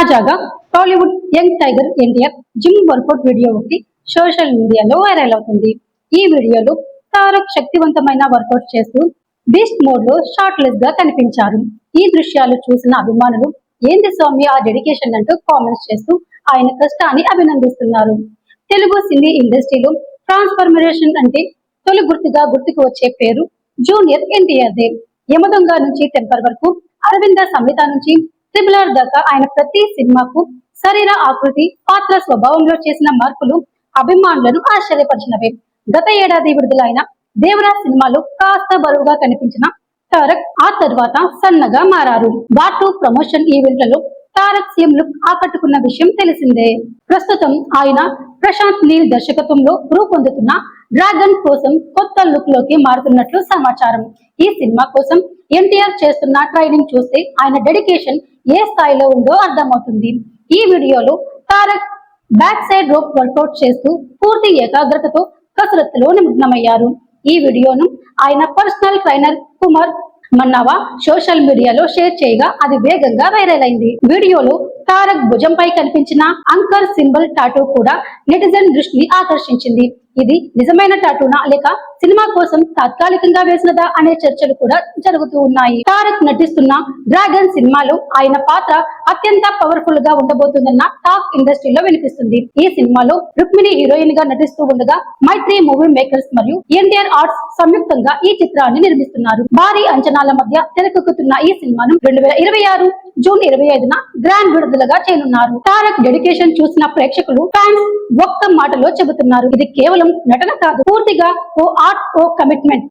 తాజాగా Tollywood young tiger NTR gym workout video ఒకటి social మీడియాలో వైరల్ అవుతుంది. ఈ వీడియోలో తారక్ శక్తివంతమైన వర్కౌట్ చేస్తూ బీస్ట్ మోడ్లో షార్ట్ లెస్గా కనిపించారు. ఈ దృశ్యాలు చూసిన అభిమానులు ఏంది స్వామి ఆ డెడికేషన్ అంటూ కామెంట్స్ చేస్తూ ఆయన కష్టాన్ని అభినందిస్తున్నారు. తెలుగు సినీ ఇండస్ట్రీలో ట్రాన్స్ఫర్మేషన్ అంటే తొలి గుర్తుగా గుర్తుకు వచ్చే పేరు జూనియర్ ఎన్టీఆర్ దే యమదొంగ నుంచి టెంపర్ వరకు అరవింద సంహిత నుంచి ట్రిపుల్ ఆర్ దాకా ఆయన ప్రతి సినిమాకు శరీర ఆకృతి పాత్ర స్వభావంలో చేసిన మార్పులు అభిమానులను ఆశ్చర్యపరిచినవే. గత ఏడాది విడుదలైన దేవరా సినిమాలో కాస్త బరువుగా కనిపించిన తారక్ ఆ తర్వాత సన్నగా మారారు. వాటు ప్రమోషన్ ఈవెంట్లలో తారక్ సీఎం లుక్ ఆకట్టుకున్న విషయం తెలిసిందే. ప్రస్తుతం ఆయన ప్రశాంత్ నీల్ దర్శకత్వంలో రూపొందుతున్న డ్రాగన్ కోసం కొత్త లుక్లోకి మారుతున్నట్లు సమాచారం. ఈ సినిమా కోసం ఎన్టీఆర్ చేస్తున్న ట్రైనింగ్ చూస్తే ఆయన డెడికేషన్ ఏ స్థాయిలో ఉందో అర్థమవుతుంది. ఈ వీడియోలో Tarak back side rope workout చేస్తూ పూర్తి ఏకాగ్రతతో కసరత్తులో నిమగ్నమయ్యారు. ఈ వీడియోను ఆయన personal trainer Kumar Mannava social మీడియాలో షేర్ చేయగా అది వేగంగా వైరల్ అయింది. వీడియోలో తారక్ భుజంపై కనిపించిన అంకర్ సింబల్ టాటూ కూడా నెటిజన్ దృష్టిని ఆకర్షించింది. ఇది నిజమైన టాటూనా లేక సినిమా కోసం తాత్కాలికంగా వేసినదా అనే చర్చలు కూడా జరుగుతూ ఉన్నాయి. తారక్ నటిస్తున్న డ్రాగన్ సినిమాలో ఆయన పాత్ర అత్యంత పవర్ఫుల్గా ఉండబోతుందన్న టాక్ ఇండస్ట్రీలో వినిపిస్తుంది. ఈ సినిమాలో రుక్మిణి హీరోయిన్గా నటిస్తూ ఉండగా మైత్రి మూవీ మేకర్స్ మరియు ఎన్టీఆర్ ఆర్ట్స్ సంయుక్తంగా ఈ చిత్రాన్ని నిర్మిస్తున్నారు. భారీ అంచనాల మధ్య తెరకెక్కుతున్న ఈ సినిమాను రెండు వేల ఇరవై ఆరు జూన్ ఇరవై ఐదున గ్రాండ్ విడుదలగా చేయనున్నారు. తారక్ డెడికేషన్ చూసిన ప్రేక్షకులు ఫ్యాన్స్ ఒక్క మాటలో చెబుతున్నారు. ఇది కేవలం నటన కాదు పూర్తిగా ఓ ఆర్ట్ ఓ కమిట్మెంట్